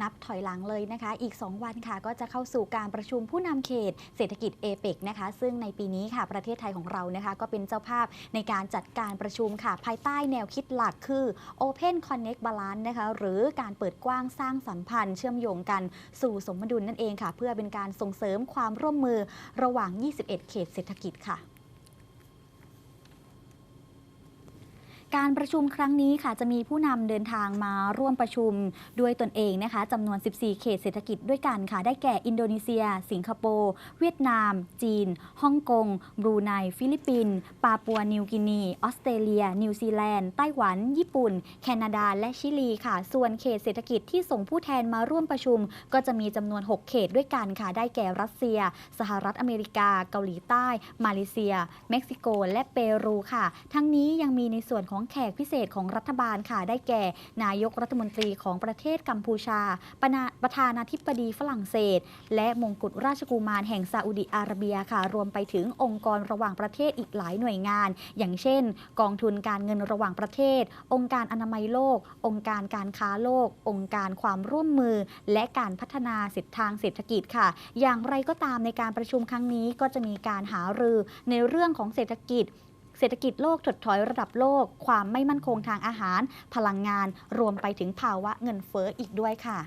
นับถอยหลังเลยนะคะ อีก 2 วันค่ะ ก็จะเข้าสู่การประชุมผู้นำเขตเศรษฐกิจเอเปกนะคะ ซึ่งในปีนี้ค่ะ ประเทศไทยของเรานะคะ ก็เป็นเจ้าภาพในการจัดการประชุมค่ะ ภายใต้แนวคิดหลักคือ Open Connect Balance นะคะ หรือการเปิดกว้างสร้างสัมพันธ์เชื่อมโยงกันสู่สมดุลนั่นเองค่ะ เพื่อเป็นการส่งเสริมความร่วมมือระหว่าง 21 เขตเศรษฐกิจค่ะ การประชุมครั้งนี้ค่ะจะมีผู้นำเดินทางมาร่วมประชุมด้วยตนเองนะคะจำนวน 14 เขตเศรษฐกิจด้วยกันค่ะ ได้แก่อินโดนีเซีย สิงคโปร์ เวียดนาม จีน ฮ่องกง บรูไน ฟิลิปปินส์ ปาปัวนิวกินี ออสเตรเลีย นิวซีแลนด์ ไต้หวัน ญี่ปุ่น แคนาดา และชิลีค่ะ ส่วนเขตเศรษฐกิจที่ส่งผู้แทนมาร่วมประชุม ก็จะมีจำนวน 6 เขตด้วยกันค่ะ ได้แก่รัสเซีย สหรัฐอเมริกา เกาหลีใต้ มาเลเซีย เม็กซิโก และเปรูค่ะ ทั้งนี้ยังมีในส่วนของแขกพิเศษของรัฐบาลค่ะ ได้แก่ นายกรัฐมนตรีของประเทศกัมพูชาปประธานาธิบดีฝรั่งเศส และมงกุฎราชกุมารแห่งซาอุดิอาระเบียค่ะ รวมไปถึงองค์กรระหว่างประเทศอีกหลายหน่วยงาน อย่างเช่น กองทุนการเงินระหว่างประเทศ องค์การอนามัยโลก องค์การการค้าโลก องค์การความร่วมมือ และการพัฒนาเศรษฐทางเศรษฐกิจค่ะ อย่างไรก็ตามในการประชุมครั้งนี้ก็จะมีการหารือในเรื่องของเศรษฐกิจ เศรษฐกิจโลกถดถอยระดับโลก ความไม่มั่นคงทางอาหาร พลังงาน รวมไปถึงภาวะเงินเฟ้ออีกด้วยค่ะ